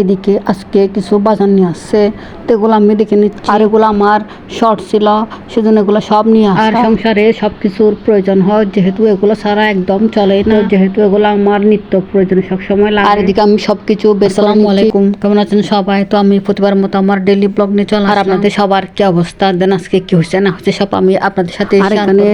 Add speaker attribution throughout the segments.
Speaker 1: এদিকে আজকে কিছু বাজার নিয়ে আসছে তো এগুলো আমি দেখে নিচ্ছি আর এগুলো আমার শর্ট ছিল সেজন্য এগুলো সব নিয়ে আর সংসারে সব কিছুর প্রয়োজন হয় যেহেতু এগুলো ছাড়া একদম চলে না। যেহেতু এগুলো আমার নিত্য প্রয়োজন সবসময় লাগে। আর এদিকে আমি সবকিছু আসসালামু আলাইকুম। কেমন আছেন সবাই? তো আমি প্রতিবার মতো আমার ডেলি ব্লগ নিয়ে চলে আর আপনাদের সবার কি অবস্থা? দেন আজকে কি হচ্ছে না হচ্ছে সব আমি আপনাদের সাথে আর এখানে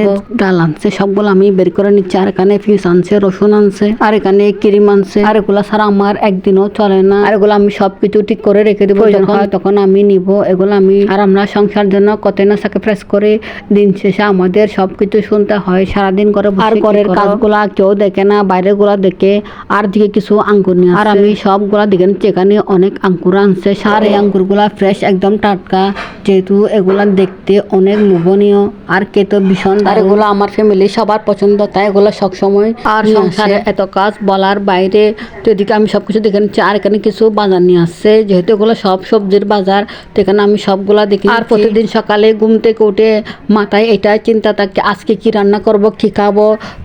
Speaker 1: ডাল আনছে সবগুলো আমি বের করে নিচ্ছি। আর এখানে ফিস আনছে রসুন আনছে আর এখানে ক্রিম আনছে। আর এগুলো ছাড়া আমার একদিনও চলে না। আর এগুলো আমি সবকিছু ঠিক করে রেখে দেবো। যখন তখন আমি নিব। এগুলো আমি আর আমরা সংসার জন্য কত না স্যাক্রিফাইস করে দিন শেষে আমাদের সবকিছু শুনতে হয়। সারাদিন করে আর ঘরের কাজগুলা কেউ দেখে না বাইরেরগুলা দেখে আর দিকে কিছু আঙ্গুর নিয়ে আর আমি সবগুলা দেখে নিচ্ছি এখানে অনেক আঙ্কুর আনছে। আর এই আঙ্গুরগুলা ফ্রেশ একদম টাটকা। যেহেতু এগুলা দেখতে অনেক লোভনীয়। আর খেতে ভীষণ আর এগুলো আমার ফ্যামিলি সবার পছন্দ তাই এগুলো সবসময় আর সংসারে এত কাজ বলার বাইরে তো এদিকে আমি সবকিছু দেখে নিচ্ছি। আর এখানে কিছু বাজার নিয়ে আসছে যেহেতু এগুলো সব সবজির বাজার তো এখানে আমি সবগুলা দেখি। আর প্রতিদিন সকালে ঘুম থেকে উঠে মাথায় এটা চিন্তা থাকে আজকে কি রান্না করব কি খাব?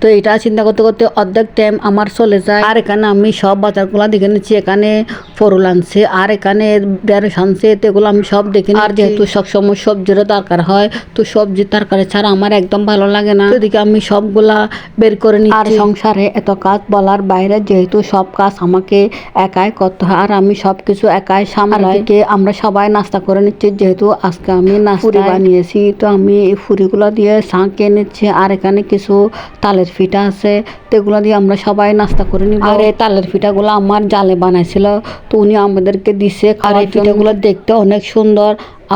Speaker 1: তো এটা চিন্তা করতে করতে অর্ধেক টাইম আমার চলে যায়। আর এখানে আমি সব বাজারগুলো দেখে নিচ্ছি এখানে ফরুল আনছে আর এখানে ঢেঁড়স আনছে তো এগুলো আমি সব দেখি আর যেহেতু সবসময় সবজিরও দরকার হয় তো সবজি তরকারি ছাড়া আমার একদম ভালো লাগে না। এদিকে আমি সবগুলা বের করে নিচ্ছি। আর সংসারে এত কাজ বলার বাইরে যেহেতু সব কাজ আমাকে একাই করতে হয় আর আমি সব কিছু একাই সামলাই। আমরা সবাই নাস্তা করে নিচ্ছি যেহেতু আজকে আমি নাস্তা বানিয়েছি। তো আমি এই ফুরিগুলো দিয়ে সাঁকে নিচ্ছি আর এখানে কিছু তালের ফিটা আছে তো এগুলো দিয়ে আমরা সবাই নাস্তা করে নিব। আর এই তালের ফিটাগুলো আমার জালে বানাইছিল তো উনি আমাদেরকে দিছে আর এই ফিটাগুলো দেখতে অনেক সুন্দর।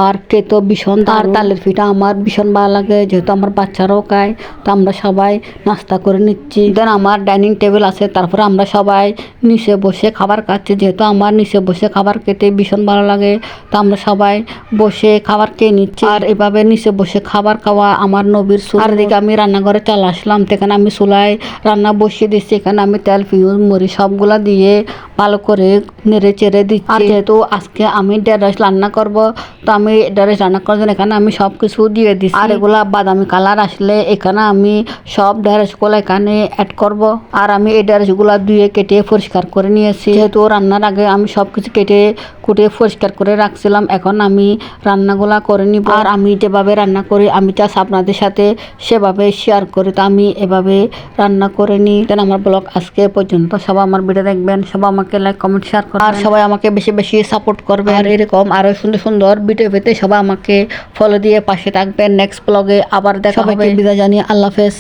Speaker 1: আর খেতেও ভীষণ আর তালের পিঠা আমার ভীষণ ভালো লাগে যেহেতু আমার বাচ্চারাও খায় তো আমরা সবাই নাস্তা করে নিচ্ছি। দেন আমার ডাইনিং টেবিল আছে তারপরে আমরা সবাই নিচে বসে খাবার খাচ্ছি। যেহেতু আমার নিচে বসে খাবার খেতে ভীষণ ভালো লাগে তো আমরা সবাই বসে খাবার খেয়ে নিচ্ছি। আর এভাবে নিচে বসে খাবার খাওয়া আমার নবীর সুর আর এদিকে আমি রান্নাঘরে চলে আসলাম সেখানে আমি চুলায় রান্না বসিয়ে দিচ্ছি এখানে আমি তেল পিঁয়াজ মুড়ি সবগুলা দিয়ে ভালো করে নেড়ে চেড়ে দিচ্ছি। আর যেহেতু আজকে আমি ঢেঁড়স রান্না করব তো আমি ঢেঁড়স রান্না করার জন্য এখানে আমি সব কিছু দিয়ে দিচ্ছি আর এগুলা বাদামি কালার আসলে এখানে আমি সব ঢেঁড়সগুলো এখানে অ্যাড করব। আর আমি এই ঢেঁড়সগুলো ধুয়ে কেটে পরিষ্কার করে নিয়েছি। যেহেতু রান্নার আগে আমি সব কিছু কেটে কুটে পরিষ্কার করে রাখছিলাম এখন আমি রান্নাগুলা করে নিব। আর আমি যেভাবে রান্না করি আমি চাষ আপনাদের সাথে সেভাবে শেয়ার করি। তো আমি এভাবে রান্না করে নিই। দেন আমার ব্লগ আজকে পর্যন্ত। সবাই আমার ভিডিও দেখবেন। সবাই আমাকে লাইক কমেন্ট শেয়ার করবেন। আর সবাই আমাকে বেশি বেশি সাপোর্ট করবে আর এরকম আরও সুন্দর সুন্দর ভিডিও পেতে সবাই আমাকে ফলো দিয়ে পাশে থাকবেন। নেক্সট ব্লগে আবার দেখা হবে। বিদায় জানিয়ে আল্লাহ হাফেজ।